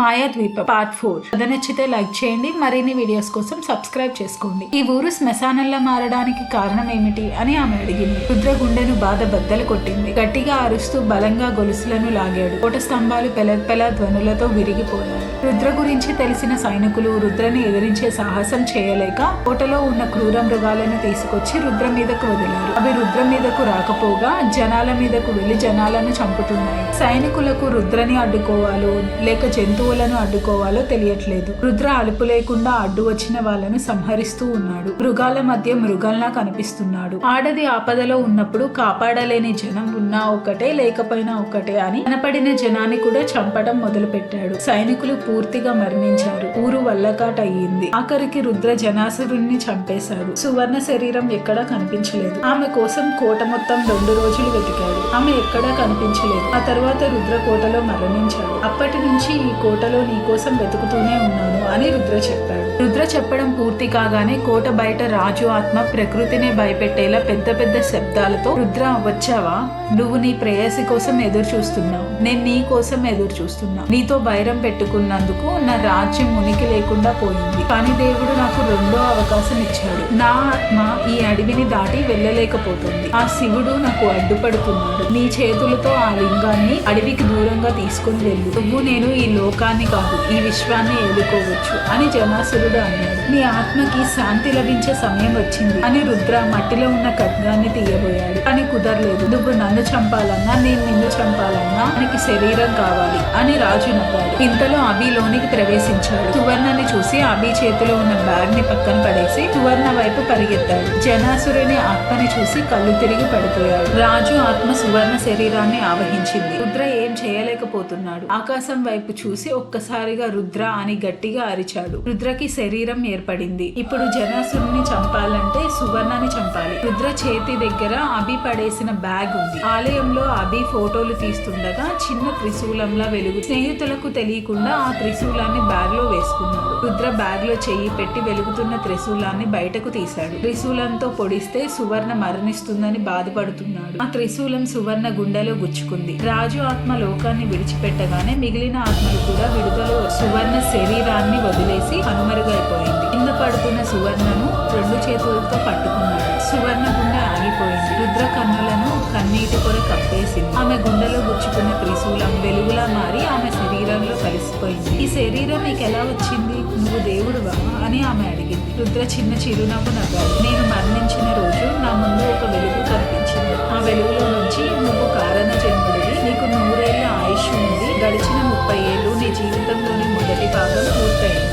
మాయాద్వీప part four నచ్చితే like చేయండి మరిన్ని వీడియోస్ కోసం సబ్స్క్రైబ్ చేసుకోండి. ఈ ఊరు శ్మశానంలా మారడానికి కారణం ఏమిటి అని ఆమె అడిగింది. రుద్ర గుండెను బాధ బద్దలు కొట్టింది. గట్టిగా అరుస్తూ బలంగా గొలుసులను లాగాడు. కోట స్తంభాలు పెలపెల ధ్వనులతో విరిగిపోయాయి. రుద్ర గురించి తెలిసిన సైనికులు రుద్రని ఎదిరించే సాహసం చేయలేక కోటలో ఉన్న క్రూర మృగాలను తీసుకొచ్చి రుద్ర మీదకు వదిలారు. అవి రుద్ర మీదకు రాకపోగా జనాల మీదకు వెళ్ళి జనాలను చంపుతున్నాయి. సైనికులకు రుద్రని అడ్డుకోవాలో లేక జంతువులను అడ్డుకోవాలో తెలియట్లేదు. రుద్ర అలుపు లేకుండా అడ్డు వచ్చిన వాళ్ళను సంహరిస్తూ ఉన్నాడు. మృగాల మధ్య మృగాల్లా కనిపిస్తున్నాడు. ఆడది ఆపదలో ఉన్నప్పుడు కాపాడలేని జనం ఉన్నా ఒకటే లేకపోయినా ఒకటే అని కనపడిన జనాన్ని కూడా చంపడం మొదలు పెట్టాడు సైనికులు పూర్తిగా మరణించారు. ఊరు వల్లకాట అయ్యింది ఆఖరికి రుద్ర జనాసురుణ్ణి చంపేశాడు. సువర్ణ శరీరం ఎక్కడా కనిపించలేదు. ఆమె కోసం కోట మొత్తం రెండు రోజులు వెతికాడు. ఆమె ఎక్కడా కనిపించలేదు. ఆ తర్వాత రుద్ర కోటలో మరణించాడు. అప్పటి నుంచి ఈ కోట కోటలో నీకోసం వెతుకుతూనే ఉన్నాను అని రుద్ర చెప్పాడు. రుద్ర చెప్పడం పూర్తి కాగానే కోట బయట రాజు ఆత్మ ప్రకృతిని భయపెట్టేలా పెద్ద పెద్ద శబ్దాలతో రుద్ర వచ్చావా? నువ్వు నీ ప్రేయసి కోసం ఎదురు చూస్తున్నావు నేను నీ కోసం ఎదురు చూస్తున్నా నీతో బైరం పెట్టుకున్నందుకు నా రాజ్యం ఉనికి లేకుండా పోయింది. కానీ దేవుడు నాకు రెండో అవకాశం ఇచ్చాడు. నా ఆత్మ ఈ అడవిని దాటి వెళ్ళలేకపోతుంది. ఆ శివుడు నాకు అడ్డుపడుతున్నాడు. నీ చేతులతో ఆ లింగాన్ని అడవికి దూరంగా తీసుకుని వెళ్ళు. నువ్వు నేను ఈ లోక లోకాన్ని కాదు ఈ విశ్వాన్ని ఏలుకోవచ్చు అని జనాసురుడు అన్నాడు. నీ ఆత్మకి శాంతి లభించే సమయం వచ్చింది అని రుద్ర మట్టిలో ఉన్న ఖడ్గాన్ని తీయబోయాడు. అని కుదరలేదు. నువ్వు నన్ను చంపాలన్నా నేను నిన్ను చంపాలన్నా మనకి శరీరం కావాలి అని రాజు నవ్వాడు. ఇంతలో అభి లోనికి ప్రవేశించాడు. సువర్ణని చూసి అభి చేతిలో ఉన్న బ్యాగ్ని పక్కన పడేసి సువర్ణ వైపు పరిగెత్తాడు. జనాసురుని ఆత్మని చూసి కళ్ళు తిరిగి పడిపోయాడు. రాజు ఆత్మ సువర్ణ శరీరాన్ని ఆవహించింది. రుద్ర ఏం చేయలేకపోతున్నాడు. ఆకాశం వైపు చూసి ఒక్కసారిగా రుద్ర అని గట్టిగా అరిచాడు. రుద్రకి శరీరం ఏర్పడింది. ఇప్పుడు జనాసురుని చంపాలంటే సువర్ణని చంపాలి. రుద్ర చేతి దగ్గర అభి పడేసిన బ్యాగ్ ఉంది. ఆలయంలో అభి ఫోటోలు తీస్తుండగా చిన్న త్రిశూలంలా వెలుగు. స్నేహితులకు తెలియకుండా ఆ త్రిశూలాన్ని బ్యాగ్లో వేసుకున్నాడు. రుద్ర బ్యాగ్లో చెయ్యి పెట్టి వెలుగుతున్న త్రిశూలాన్ని బయటకు తీశాడు. త్రిశూలంతో పొడిస్తే సువర్ణ మరణిస్తుందని బాధపడుతున్నాడు. ఆ త్రిశూలం సువర్ణ గుండెలో గుచ్చుకుంది. రాజు ఆత్మ లోకాన్ని విడిచిపెట్టగానే మిగిలిన ఆత్మలు కూడా విడుదలు సువర్ణ శరీరాన్ని వదిలేసి కనుమరుగైపోయింది కింద పడుతున్న సువర్ణను రెండు చేతులతో పట్టుకున్నాడు. సువర్ణ గుండె ఆగిపోయింది. రుద్ర కన్నులను కన్నీటి పొర కప్పేసింది. ఆమె గుండెలో గుచ్చుకున్న త్రిశూలం వెలుగులా మారి ఆమె శరీరంలో కలిసిపోయింది. ఈ శరీరం నీకు ఎలా వచ్చింది? నువ్వు దేవుడువా? అని ఆమె అడిగింది. రుద్ర చిన్న చిరునవ్వు నవ్వాడు. నేను మరణించి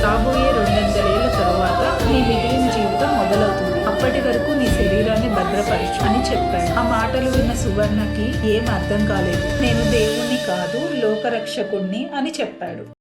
రాబోయే రాబోయే రెండొందలేళ్ళ తర్వాత నీ మిగిలిన జీవితం మొదలవుతుంది. అప్పటి వరకు నీ శరీరాన్ని భద్రపరచు అని చెప్పాడు. ఆ మాటలు విన్న సువర్ణకి ఏం అర్థం కాలేదు. నేను దేవుణ్ణి కాదు లోకరక్షకుణ్ణి అని చెప్పాడు.